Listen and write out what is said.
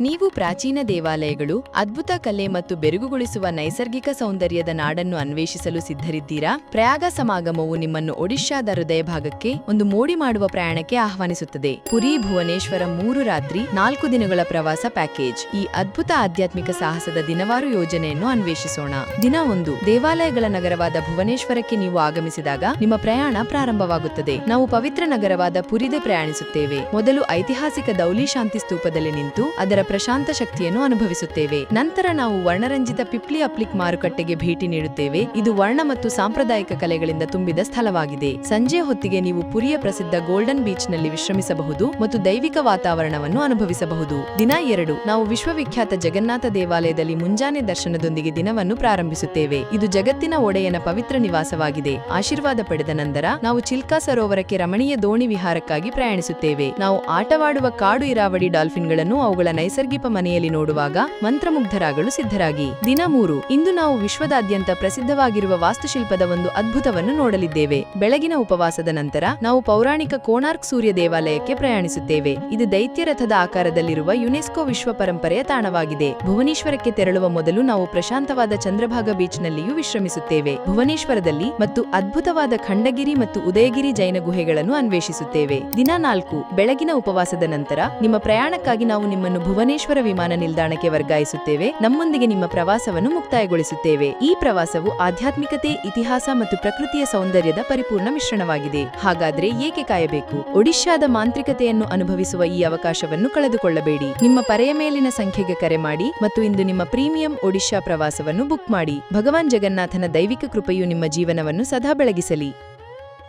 ನೀವು ಪ್ರಾಚೀನ ದೇವಾಲಯಗಳು, ಅದ್ಭುತ ಕಲೆ ಮತ್ತು ಬೆರಗುಗೊಳಿಸುವ ನೈಸರ್ಗಿಕ ಸೌಂದರ್ಯದ ನಾಡನ್ನು ಅನ್ವೇಷಿಸಲು ಸಿದ್ಧರಿದ್ದೀರಾ? ಪ್ರಯಾಗ ಸಮಾಗಮವು ನಿಮ್ಮನ್ನು ಒಡಿಶಾದ ಹೃದಯ ಭಾಗಕ್ಕೆ ಒಂದು ಮೋಡಿ ಮಾಡುವ ಪ್ರಯಾಣಕ್ಕೆ ಆಹ್ವಾನಿಸುತ್ತದೆ. ಪುರಿ ಭುವನೇಶ್ವರ ಮೂರು ರಾತ್ರಿ, ನಾಲ್ಕು ದಿನಗಳ ಪ್ರವಾಸ ಪ್ಯಾಕೇಜ್. ಈ ಅದ್ಭುತ ಆಧ್ಯಾತ್ಮಿಕ ಸಾಹಸದ ದಿನವಾರು ಯೋಜನೆಯನ್ನು ಅನ್ವೇಷಿಸೋಣ. ದಿನ ಒಂದು, ದೇವಾಲಯಗಳ ನಗರವಾದ ಭುವನೇಶ್ವರಕ್ಕೆ ನೀವು ಆಗಮಿಸಿದಾಗ ನಿಮ್ಮ ಪ್ರಯಾಣ ಪ್ರಾರಂಭವಾಗುತ್ತದೆ. ನಾವು ಪವಿತ್ರ ನಗರವಾದ ಪುರಿದೆ ಪ್ರಯಾಣಿಸುತ್ತೇವೆ. ಮೊದಲು ಐತಿಹಾಸಿಕ ದೌಲಿ ಶಾಂತಿ ಸ್ತೂಪದಲ್ಲಿ ನಿಂತು ಅದರ ಪ್ರಶಾಂತ ಶಕ್ತಿಯನ್ನು ಅನುಭವಿಸುತ್ತೇವೆ. ನಂತರ ನಾವು ವರ್ಣರಂಜಿತ ಪಿಪ್ಲಿ ಅಪ್ಲಿಕ್ ಮಾರುಕಟ್ಟೆಗೆ ಭೇಟಿ ನೀಡುತ್ತೇವೆ. ಇದು ವರ್ಣ ಮತ್ತು ಸಾಂಪ್ರದಾಯಿಕ ಕಲೆಗಳಿಂದ ತುಂಬಿದ ಸ್ಥಳವಾಗಿದೆ. ಸಂಜೆ ಹೊತ್ತಿಗೆ ನೀವು ಪುರಿಯ ಪ್ರಸಿದ್ಧ ಗೋಲ್ಡನ್ ಬೀಚ್ನಲ್ಲಿ ವಿಶ್ರಮಿಸಬಹುದು ಮತ್ತು ದೈವಿಕ ವಾತಾವರಣವನ್ನು ಅನುಭವಿಸಬಹುದು. ದಿನ ಎರಡು, ನಾವು ವಿಶ್ವವಿಖ್ಯಾತ ಜಗನ್ನಾಥ ದೇವಾಲಯದಲ್ಲಿ ಮುಂಜಾನೆ ದರ್ಶನದೊಂದಿಗೆ ದಿನವನ್ನು ಪ್ರಾರಂಭಿಸುತ್ತೇವೆ. ಇದು ಜಗತ್ತಿನ ಒಡೆಯನ ಪವಿತ್ರ ನಿವಾಸವಾಗಿದೆ. ಆಶೀರ್ವಾದ ಪಡೆದ ನಂತರ, ನಾವು ಚಿಲ್ಕಾ ಸರೋವರಕ್ಕೆ ರಮಣೀಯ ದೋಣಿ ವಿಹಾರಕ್ಕಾಗಿ ಪ್ರಯಾಣಿಸುತ್ತೇವೆ. ನಾವು ಆಟವಾಡುವ ಕಾಡು ಇರಾವಡಿ ಡಾಲ್ಫಿನ್ಗಳನ್ನು ಅವುಗಳ ನೈಸರ್ಗಿಕ ಮನೆಯಲ್ಲಿ ನೋಡುವಾಗ ಮಂತ್ರಮುಗ್ಧರಾಗಲು ಸಿದ್ಧರಾಗಿ. ದಿನ ಮೂರು, ಇಂದು ನಾವು ವಿಶ್ವದಾದ್ಯಂತ ಪ್ರಸಿದ್ಧವಾಗಿರುವ ವಾಸ್ತುಶಿಲ್ಪದ ಒಂದು ಅದ್ಭುತವನ್ನು ನೋಡಲಿದ್ದೇವೆ. ಬೆಳಗಿನ ಉಪವಾಸದ ನಂತರ ನಾವು ಪೌರಾಣಿಕ ಕೋಣಾರ್ಕ್ ಸೂರ್ಯ ದೇವಾಲಯಕ್ಕೆ ಪ್ರಯಾಣಿಸುತ್ತೇವೆ. ಇದು ದೈತ್ಯ ರಥದ ಆಕಾರದಲ್ಲಿರುವ ಯುನೆಸ್ಕೋ ವಿಶ್ವ ಪರಂಪರೆಯ ತಾಣವಾಗಿದೆ. ಭುವನೇಶ್ವರಕ್ಕೆ ತೆರಳುವ ಮೊದಲು ನಾವು ಪ್ರಶಾಂತವಾದ ಚಂದ್ರಭಾಗ ಬೀಚ್ನಲ್ಲಿಯೂ ವಿಶ್ರಮಿಸುತ್ತೇವೆ. ಭುವನೇಶ್ವರದಲ್ಲಿ ಮತ್ತು ಅದ್ಭುತವಾದ ಖಂಡಗಿರಿ ಮತ್ತು ಉದಯಗಿರಿ ಜೈನ ಗುಹೆಗಳನ್ನು ಅನ್ವೇಷಿಸುತ್ತೇವೆ. ದಿನ ನಾಲ್ಕು, ಬೆಳಗಿನ ಉಪವಾಸದ ನಂತರ ನಿಮ್ಮ ಪ್ರಯಾಣಕ್ಕಾಗಿ ನಾವು ನಿಮ್ಮನ್ನು ಭುವನೇಶ್ವರ ವಿಮಾನ ನಿಲ್ದಾಣಕ್ಕೆ ವರ್ಗಾಯಿಸುತ್ತೇವೆ. ನಮ್ಮೊಂದಿಗೆ ನಿಮ್ಮ ಪ್ರವಾಸವನ್ನು ಮುಕ್ತಾಯಗೊಳಿಸುತ್ತೇವೆ. ಈ ಪ್ರವಾಸವು ಆಧ್ಯಾತ್ಮಿಕತೆ, ಇತಿಹಾಸ ಮತ್ತು ಪ್ರಕೃತಿಯ ಸೌಂದರ್ಯದ ಪರಿಪೂರ್ಣ ಮಿಶ್ರಣವಾಗಿದೆ. ಹಾಗಾದ್ರೆ ಏಕೆ ಕಾಯಬೇಕು? ಒಡಿಶಾದ ಮಾಂತ್ರಿಕತೆಯನ್ನು ಅನುಭವಿಸುವ ಈ ಅವಕಾಶವನ್ನು ಕಳೆದುಕೊಳ್ಳಬೇಡಿ. ನಿಮ್ಮ ಪರೆಯ ಮೇಲಿನ ಸಂಖ್ಯೆಗೆ ಕರೆ ಮಾಡಿ ಮತ್ತು ಇಂದು ನಿಮ್ಮ ಪ್ರೀಮಿಯಂ ಒಡಿಶಾ ಪ್ರವಾಸವನ್ನು ಬುಕ್ ಮಾಡಿ. ಭಗವಾನ್ ಜಗನ್ನಾಥನ ದೈವಿಕ ಕೃಪೆಯು ನಿಮ್ಮ ಜೀವನವನ್ನು ಸದಾ ಬೆಳಗಿಸಲಿ.